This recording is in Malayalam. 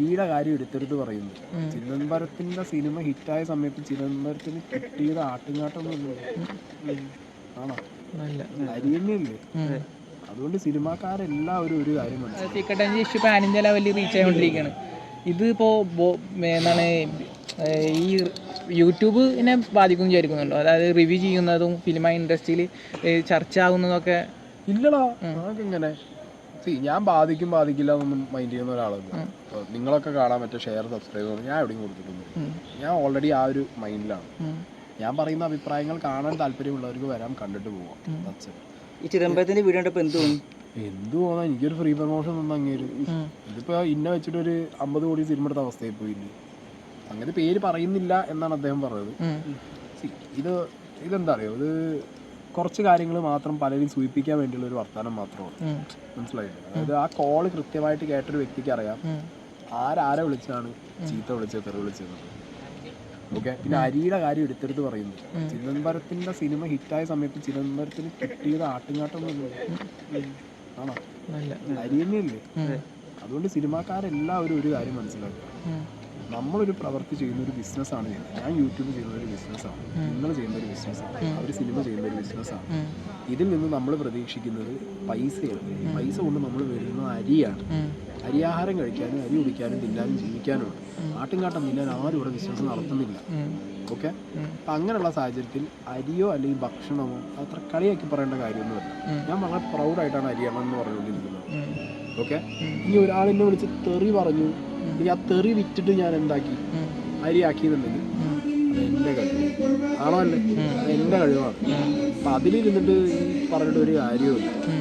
അരിയുടെ കാര്യം എടുത്തെടുത്ത് പറയുന്നു. ചിദംബരത്തിന്റെ സിനിമ ഹിറ്റായ സമയത്ത് ചിദംബരത്തിന് കിട്ടിയത് ആട്ടുംകാട്ടൊന്നും ആണോ? അല്ല. അരി തന്നെയല്ലേ അതുകൊണ്ട് സിനിമാക്കാരെല്ലാവരും ഒരു കാര്യം അഞ്ച് ഇഷ്യൂ പാൻ ഇന്ത്യ ലെവലിൽ റീച്ച് ആയിക്കൊണ്ടിരിക്കുകയാണ് ഇതിപ്പോൾ എന്താണ് ഈ യൂട്യൂബിനെ ബാധിക്കും വിചാരിക്കുന്നുണ്ടോ? അതായത് റിവ്യൂ ചെയ്യുന്നതും ഫിലിം ഇൻഡസ്ട്രിയിൽ ചർച്ച ആകുന്നതൊക്കെ ഇല്ലടാ. See, ഞാൻ ബാധിക്കും ബാധിക്കില്ല എന്നൊന്നും മൈൻഡ് ചെയ്യുന്ന ഒരാളല്ല. നിങ്ങളൊക്കെ കാണാൻ പറ്റിയ ഷെയർ സബ്സ്ക്രൈബ് ഞാൻ എവിടെയും കൊടുത്തിട്ടൊന്നും ഞാൻ ഓൾറെഡി ആ ഒരു മൈൻഡിലാണ് ഞാൻ പറയുന്ന അഭിപ്രായങ്ങൾ കാണാൻ താല്പര്യമുള്ളവർക്ക് വരാം കണ്ടിട്ട് പോവാം. എന്തുവാ ഈ ചിദംബരത്തിന്റെ വീഡിയോ കണ്ടപ്പോൾ എന്ത് തോന്നി? എന്ത് തോന്നാ എനിക്കൊരു ഫ്രീ പ്രൊമോഷൻ ഒന്നും അങ്ങേര്. ഇതിപ്പോ ഇന്ന വെച്ചിട്ട് ഒരു അമ്പത് കോടി സിനിമ എടുത്ത അവസ്ഥയിൽ പോയില്ലേ? അങ്ങനെ പേര് പറയുന്നില്ല എന്നാണ് അദ്ദേഹം പറഞ്ഞത്. ഇത് ഇതെന്താ അറിയോ? ഇത് കുറച്ച് കാര്യങ്ങൾ മാത്രം പലരും സൂചിപ്പിക്കാൻ വേണ്ടിയുള്ള ഒരു വർത്തമാനം മാത്രമാണ്. മനസ്സിലായില്ലേ? അതായത് ആ കോൾ കൃത്യമായിട്ട് കേട്ടൊരു വ്യക്തിക്ക് അറിയാം. ആരാരെ വിളിച്ചാണ് ചീത്ത വിളിച്ചത് തെറി വിളിച്ചത്? ഓക്കെ? പിന്നെ അരിയുടെ കാര്യം എടുത്തെടുത്ത് പറയുന്നു. ചിദംബരത്തിന്റെ സിനിമ ഹിറ്റായ സമയത്ത് ചിദംബരത്തിന് കിട്ടിയത് ആട്ടുംകാട്ടൊന്നും ആണോ? അരി തന്നെയല്ലേ. അതുകൊണ്ട് സിനിമാക്കാരെല്ലാവരും ഒരു കാര്യം മനസ്സിലാക്കുക. നമ്മളൊരു പ്രവൃത്തി ചെയ്യുന്ന ഒരു ബിസിനസ്സാണ് ചെയ്യുന്നത് ഞാൻ യൂട്യൂബ് ചെയ്യുന്ന ഒരു ബിസിനസ്സാണ്. നിങ്ങൾ ചെയ്യുന്ന ഒരു ബിസിനസ്സാണ്. അവർ സിനിമ ചെയ്യുന്ന ഒരു ബിസിനസ്സാണ്. ആണ് ഇതിൽ നിന്ന് നമ്മൾ പ്രതീക്ഷിക്കുന്നത് പൈസയാണ്. പൈസ കൊണ്ട് നമ്മൾ വരുന്ന അരിയാണ്. അരിയാഹാരം കഴിക്കാനും അരി കുടിക്കാനും തിന്നാനും ജീവിക്കാനും ആട്ടിൻകാട്ടം തിന്നാൻ ആരും ഇവിടെ ബിസിനസ് നടത്തുന്നില്ല. ഓക്കെ? അപ്പം അങ്ങനെയുള്ള സാഹചര്യത്തിൽ അരിയോ അല്ലെങ്കിൽ ഭക്ഷണമോ അത്ര കളിയാക്കി പറയേണ്ട കാര്യമൊന്നുമില്ല. ഞാൻ വളരെ പ്രൗഡായിട്ടാണ് അരിയണം എന്ന് പറഞ്ഞുകൊണ്ടിരിക്കുന്നത്. ഓക്കെ? ഇനി ഒരാളെന്നെ വിളിച്ച് തെറി പറഞ്ഞു ഇനി ആ തെറി വിറ്റിട്ട് ഞാൻ എന്താക്കി? അരിയാക്കിയെന്നുണ്ടെങ്കിൽ എന്റെ കഴിവ്. ആണോ അല്ലേ? എന്റെ എന്റെ കഴിവാണ്. അപ്പം അതിലിരുന്നിട്ട് ഈ പറഞ്ഞിട്ട് ഒരു കാര്യമില്ല ഉം.